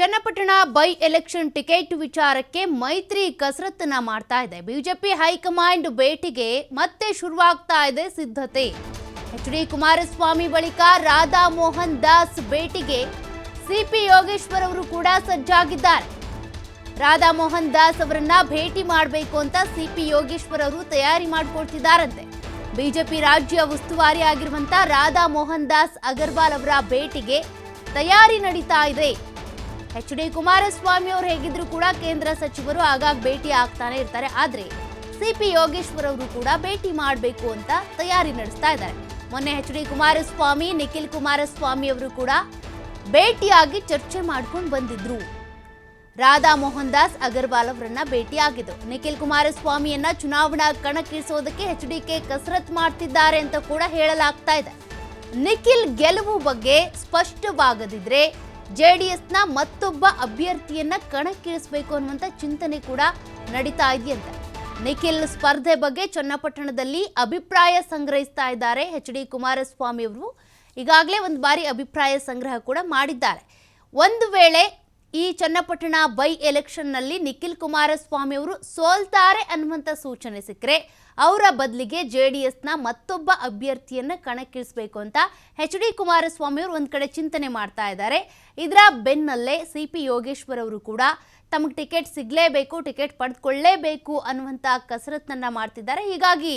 Channapatna by election ticket ವಿಚಾರಕ್ಕೆ ಮೈತ್ರಿ ಕಸರತ್ತನ್ನ ಮಾಡ್ತಾ ಇದೆ. ಬಿಜೆಪಿ ಹೈಕಮಾಂಡ್ ಭೇಟಿಗೆ ಮತ್ತೆ ಶುರುವಾಗ್ತಾ ಇದೆ ಸಿದ್ಧತೆ. ಎಚ್ ಡಿ ಕುಮಾರಸ್ವಾಮಿ ಬಳಿಕ ರಾಧಾ ಮೋಹನ್ ದಾಸ್ ಭೇಟಿಗೆ ಸಿಪಿ ಯೋಗೇಶ್ವರ್ ಅವರು ಕೂಡ ಸಜ್ಜಾಗಿದ್ದಾರೆ. ರಾಧಾ ಮೋಹನ್ ದಾಸ್ ಅವರನ್ನ ಭೇಟಿ ಮಾಡಬೇಕು ಅಂತ ಸಿಪಿ ಯೋಗೇಶ್ವರ್ ಅವರು ತಯಾರಿ ಮಾಡಿಕೊಳ್ತಿದ್ದಾರಂತೆ. ಬಿಜೆಪಿ ರಾಜ್ಯ ಉಸ್ತುವಾರಿ ಆಗಿರುವಂತ ರಾಧಾ ಮೋಹನ್ ದಾಸ್ ಅಗರ್ವಾಲ್ ಅವರ ಭೇಟಿಗೆ ತಯಾರಿ ನಡೀತಾ ಇದೆ. ಎಚ್ ಡಿ ಕುಮಾರಸ್ವಾಮಿ ಅವರು ಹೇಗಿದ್ರು ಕೂಡ ಕೇಂದ್ರ ಸಚಿವರು ಆಗಾಗ ಭೇಟಿ ಆಗ್ತಾನೆ ಇರ್ತಾರೆ. ಆದ್ರೆ ಸಿಪಿ ಯೋಗೇಶ್ವರ್ ಅವರು ಕೂಡ ಭೇಟಿ ಮಾಡಬೇಕು ಅಂತ ತಯಾರಿ ನಡೆಸ್ತಾ ಇದ್ದಾರೆ. ಮೊನ್ನೆ ಎಚ್ ಡಿ ಕುಮಾರಸ್ವಾಮಿ, ನಿಖಿಲ್ ಕುಮಾರಸ್ವಾಮಿ ಅವರು ಕೂಡ ಭೇಟಿಯಾಗಿ ಚರ್ಚೆ ಮಾಡ್ಕೊಂಡು ಬಂದಿದ್ರು. ರಾಧಾ ಮೋಹನ್ ದಾಸ್ ಅಗರ್ವಾಲ್ ಅವರನ್ನ ಭೇಟಿಯಾಗಿದ್ದು ನಿಖಿಲ್ ಕುಮಾರಸ್ವಾಮಿಯನ್ನ ಚುನಾವಣಾ ಕಣಕ್ಕಿಳಿಸೋದಕ್ಕೆ ಎಚ್ ಡಿ ಕೆ ಕಸರತ್ ಮಾಡ್ತಿದ್ದಾರೆ ಅಂತ ಕೂಡ ಹೇಳಲಾಗ್ತಾ ಇದೆ. ನಿಖಿಲ್ ಗೆಲುವು ಬಗ್ಗೆ ಸ್ಪಷ್ಟವಾಗದಿದ್ರೆ ಜೆಡಿಎಸ್ನ ಮತ್ತೊಬ್ಬ ಅಭ್ಯರ್ಥಿಯನ್ನ ಕಣಕ್ಕಿಳಿಸಬೇಕು ಅನ್ನುವಂಥ ಚಿಂತನೆ ಕೂಡ ನಡೀತಾ ಇದೆಯಂತೆ ನಿಖಿಲ್ ಸ್ಪರ್ಧೆ ಬಗ್ಗೆ ಚನ್ನಪಟ್ಟಣದಲ್ಲಿ ಅಭಿಪ್ರಾಯ ಸಂಗ್ರಹಿಸ್ತಾ ಇದ್ದಾರೆ ಎಚ್ ಡಿ ಕುಮಾರಸ್ವಾಮಿ ಅವರು. ಈಗಾಗಲೇ ಒಂದು ಬಾರಿ ಅಭಿಪ್ರಾಯ ಸಂಗ್ರಹ ಕೂಡ ಮಾಡಿದ್ದಾರೆ. ಒಂದು ವೇಳೆ ಈ ಚನ್ನಪಟ್ಟಣ ಬೈ ಎಲೆಕ್ಷನ್ನಲ್ಲಿ ನಿಖಿಲ್ ಕುಮಾರಸ್ವಾಮಿ ಅವರು ಸೋಲ್ತಾರೆ ಅನ್ನುವಂಥ ಸೂಚನೆ ಸಿಕ್ಕರೆ ಅವರ ಬದಲಿಗೆ ಜೆ ಡಿ ಎಸ್ನ ಮತ್ತೊಬ್ಬ ಅಭ್ಯರ್ಥಿಯನ್ನು ಕಣಕ್ಕಿಳಿಸಬೇಕು ಅಂತ ಎಚ್ ಡಿ ಕುಮಾರಸ್ವಾಮಿ ಅವರು ಒಂದು ಕಡೆ ಚಿಂತನೆ ಮಾಡ್ತಾ ಇದ್ದಾರೆ. ಇದರ ಬೆನ್ನಲ್ಲೇ ಸಿ ಪಿ ಯೋಗೇಶ್ವರ್ ಅವರು ಕೂಡ ತಮಗೆ ಟಿಕೆಟ್ ಸಿಗಲೇಬೇಕು, ಟಿಕೆಟ್ ಪಡೆದುಕೊಳ್ಳೇಬೇಕು ಅನ್ನುವಂಥ ಕಸರತ್ತನ್ನು ಮಾಡ್ತಿದ್ದಾರೆ. ಹೀಗಾಗಿ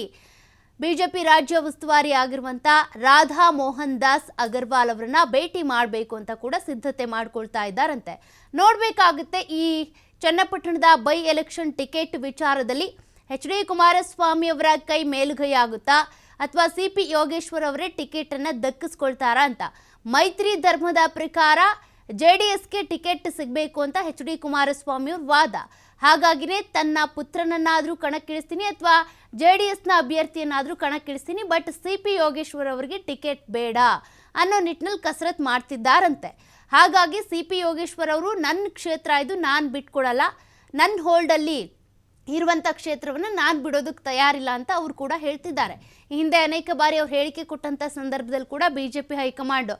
ಬಿಜೆಪಿ ರಾಜ್ಯ ಉಸ್ತುವಾರಿ ಆಗಿರುವಂತ ರಾಧಾ ಮೋಹನ್ ದಾಸ್ ಅಗರ್ವಾಲ್ ಅವರನ್ನ ಭೇಟಿ ಮಾಡಬೇಕು ಅಂತ ಕೂಡ ಸಿದ್ಧತೆ ಮಾಡ್ಕೊಳ್ತಾ ಇದ್ದಾರಂತೆ. ನೋಡ್ಬೇಕಾಗುತ್ತೆ ಈ ಚನ್ನಪಟ್ಟಣದ ಬೈ ಎಲೆಕ್ಷನ್ ಟಿಕೆಟ್ ವಿಚಾರದಲ್ಲಿ ಎಚ್ ಡಿ ಕುಮಾರಸ್ವಾಮಿ ಅವರ ಕೈ ಮೇಲುಗೈ ಆಗುತ್ತಾ ಅಥವಾ ಸಿ ಪಿ ಯೋಗೇಶ್ವರ್ ಅವರೇ ಟಿಕೆಟ್ ಅನ್ನ ದಕ್ಕಿಸ್ಕೊಳ್ತಾರಾ ಅಂತ. ಮೈತ್ರಿ ಧರ್ಮದ ಪ್ರಕಾರ ಜೆ ಡಿ ಎಸ್ಗೆ ಟಿಕೆಟ್ ಸಿಗಬೇಕು ಅಂತ ಎಚ್ ಡಿ ಕುಮಾರಸ್ವಾಮಿ ಅವ್ರ ವಾದ. ಹಾಗಾಗಿನೇ ತನ್ನ ಪುತ್ರನನ್ನಾದರೂ ಕಣಕ್ಕಿಳಿಸ್ತೀನಿ ಅಥವಾ ಜೆ ಡಿ ಎಸ್ನ ಅಭ್ಯರ್ಥಿಯನ್ನಾದರೂ ಕಣಕ್ಕಿಳಿಸ್ತೀನಿ, ಬಟ್ ಸಿ ಪಿ ಯೋಗೇಶ್ವರ್ ಅವರಿಗೆ ಟಿಕೆಟ್ ಬೇಡ ಅನ್ನೋ ನಿಟ್ಟಿನಲ್ಲಿ ಕಸರತ್ ಮಾಡ್ತಿದ್ದಾರಂತೆ. ಹಾಗಾಗಿ ಸಿ ಪಿ ಯೋಗೇಶ್ವರ್ ಅವರು ನನ್ನ ಕ್ಷೇತ್ರ ಇದು, ನಾನು ಬಿಟ್ಕೊಡಲ್ಲ. ನನ್ನ ಹೋಲ್ಡಲ್ಲಿ ಇರುವಂಥ ಕ್ಷೇತ್ರವನ್ನು ನಾನು ಬಿಡೋದಕ್ಕೆ ತಯಾರಿಲ್ಲ ಅಂತ ಅವರು ಕೂಡ ಹೇಳ್ತಿದ್ದಾರೆ. ಹಿಂದೆ ಅನೇಕ ಬಾರಿ ಅವ್ರು ಹೇಳಿಕೆ ಕೊಟ್ಟಂಥ ಸಂದರ್ಭದಲ್ಲಿ ಕೂಡ B J P high command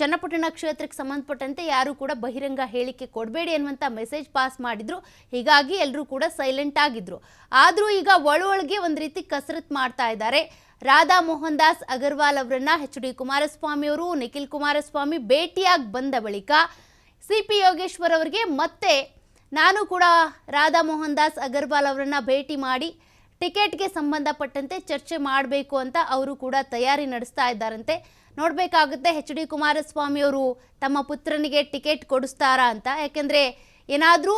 Channapatna ಕ್ಷೇತ್ರಕ್ಕೆ ಸಂಬಂಧಪಟ್ಟಂತೆ ಯಾರೂ ಕೂಡ ಬಹಿರಂಗ ಹೇಳಿಕೆ ಕೊಡಬೇಡಿ ಅನ್ನುವಂಥ ಮೆಸೇಜ್ ಪಾಸ್ ಮಾಡಿದ್ರು. ಹೀಗಾಗಿ ಎಲ್ಲರೂ ಕೂಡ ಸೈಲೆಂಟ್ ಆಗಿದ್ರು. ಆದರೂ ಈಗ ಒಳೊಳಗೆ ಒಂದು ರೀತಿ ಕಸರತ್ ಮಾಡ್ತಾ ಇದ್ದಾರೆ. ರಾಧಾ ಮೋಹನ್ ದಾಸ್ ಅಗರ್ವಾಲ್ ಅವರನ್ನ ಎಚ್ ಡಿ ಕುಮಾರಸ್ವಾಮಿ ಅವರು, ನಿಖಿಲ್ ಕುಮಾರಸ್ವಾಮಿ ಭೇಟಿಯಾಗಿ ಬಂದ ಬಳಿಕ ಸಿ ಪಿ ಯೋಗೇಶ್ವರ್ ಅವರಿಗೆ ಮತ್ತೆ ನಾನು ಕೂಡ ರಾಧಾ ಮೋಹನ್ ದಾಸ್ ಅಗರ್ವಾಲ್ ಅವರನ್ನು ಭೇಟಿ ಮಾಡಿ ಟಿಕೆಟ್ಗೆ ಸಂಬಂಧಪಟ್ಟಂತೆ ಚರ್ಚೆ ಮಾಡಬೇಕು ಅಂತ ಅವರು ಕೂಡ ತಯಾರಿ ನಡೆಸ್ತಾ ಇದ್ದಾರಂತೆ. ನೋಡಬೇಕಾಗುತ್ತೆ ಎಚ್ ಡಿ ಕುಮಾರಸ್ವಾಮಿ ಅವರು ತಮ್ಮ ಪುತ್ರನಿಗೆ ಟಿಕೆಟ್ ಕೊಡಿಸ್ತಾರಾ ಅಂತ. ಯಾಕೆಂದರೆ ಏನಾದರೂ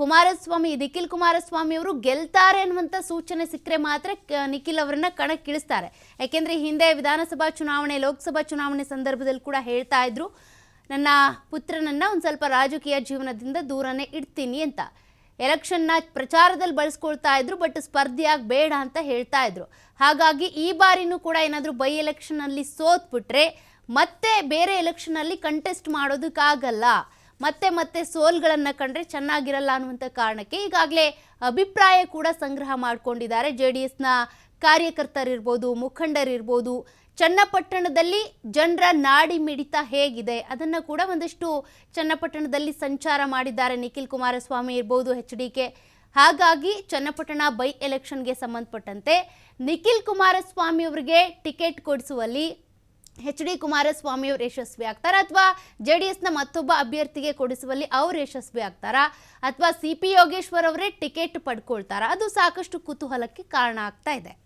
ಕುಮಾರಸ್ವಾಮಿ, ನಿಖಿಲ್ ಕುಮಾರಸ್ವಾಮಿ ಅವರು ಗೆಲ್ತಾರೆ ಅನ್ನುವಂಥ ಸೂಚನೆ ಸಿಕ್ಕರೆ ಮಾತ್ರ ನಿಖಿಲ್ ಅವರನ್ನ ಕಣಕ್ಕಿಳಿಸ್ತಾರೆ. ಯಾಕೆಂದರೆ ಹಿಂದೆ ವಿಧಾನಸಭಾ ಚುನಾವಣೆ, ಲೋಕಸಭಾ ಚುನಾವಣೆ ಸಂದರ್ಭದಲ್ಲಿ ಕೂಡ ಹೇಳ್ತಾ ಇದ್ರು. ನನ್ನ ಪುತ್ರನನ್ನು ಒಂದು ಸ್ವಲ್ಪ ರಾಜಕೀಯ ಜೀವನದಿಂದ ದೂರನೇ ಇಡ್ತೀನಿ ಅಂತ. ಎಲೆಕ್ಷನ್ನ ಪ್ರಚಾರದಲ್ಲಿ ಬಳಸ್ಕೊಳ್ತಾ ಇದ್ರು ಬಟ್ ಸ್ಪರ್ಧೆಯಾಗಿ ಬೇಡ ಅಂತ ಹೇಳ್ತಾ ಇದ್ರು. ಹಾಗಾಗಿ ಈ ಬಾರಿನೂ ಕೂಡ ಏನಾದರೂ ಬೈ ಎಲೆಕ್ಷನಲ್ಲಿ ಸೋತ್ಬಿಟ್ರೆ ಮತ್ತೆ ಬೇರೆ ಎಲೆಕ್ಷನಲ್ಲಿ ಕಂಟೆಸ್ಟ್ ಮಾಡೋದಕ್ಕಾಗಲ್ಲ. ಮತ್ತೆ ಮತ್ತೆ ಸೋಲ್ಗಳನ್ನು ಕಂಡ್ರೆ ಚೆನ್ನಾಗಿರಲ್ಲ ಅನ್ನುವಂಥ ಕಾರಣಕ್ಕೆ ಈಗಾಗಲೇ ಅಭಿಪ್ರಾಯ ಕೂಡ ಸಂಗ್ರಹ ಮಾಡ್ಕೊಂಡಿದ್ದಾರೆ. ಜೆ ಡಿ ಎಸ್ನ ಕಾರ್ಯಕರ್ತರಿರ್ಬೋದು, ಮುಖಂಡರಿರ್ಬೋದು, ಚನ್ನಪಟ್ಟಣದಲ್ಲಿ ಜನರ ನಾಡಿ ಮಿಡಿತ ಹೇಗಿದೆ. ಅದನ್ನು ಕೂಡ ಒಂದಷ್ಟು ಚನ್ನಪಟ್ಟಣದಲ್ಲಿ ಸಂಚಾರ ಮಾಡಿದ್ದಾರೆ. ನಿಖಿಲ್ ಕುಮಾರಸ್ವಾಮಿ ಇರ್ಬೋದು, ಎಚ್ ಡಿ ಕೆ. ಹಾಗಾಗಿ ಚನ್ನಪಟ್ಟಣ ಬೈ ಎಲೆಕ್ಷನ್ಗೆ ಸಂಬಂಧಪಟ್ಟಂತೆ ನಿಖಿಲ್ ಕುಮಾರಸ್ವಾಮಿ ಅವರಿಗೆ ಟಿಕೆಟ್ ಕೊಡಿಸುವಲ್ಲಿ ಎಚ್ ಡಿ ಕುಮಾರಸ್ವಾಮಿ ಅವರು ಯಶಸ್ವಿ ಆಗ್ತಾರಾ ಅಥವಾ ಜೆ ಡಿ ಎಸ್ನ ಮತ್ತೊಬ್ಬ ಅಭ್ಯರ್ಥಿಗೆ ಕೊಡಿಸುವಲ್ಲಿ ಅವ್ರು ಯಶಸ್ವಿ ಆಗ್ತಾರಾ ಅಥವಾ ಸಿ ಪಿ ಯೋಗೇಶ್ವರ್ ಅವರೇ ಟಿಕೆಟ್ ಪಡ್ಕೊಳ್ತಾರಾ? ಅದು ಸಾಕಷ್ಟು ಕುತೂಹಲಕ್ಕೆ ಕಾರಣ ಆಗ್ತಾ ಇದೆ.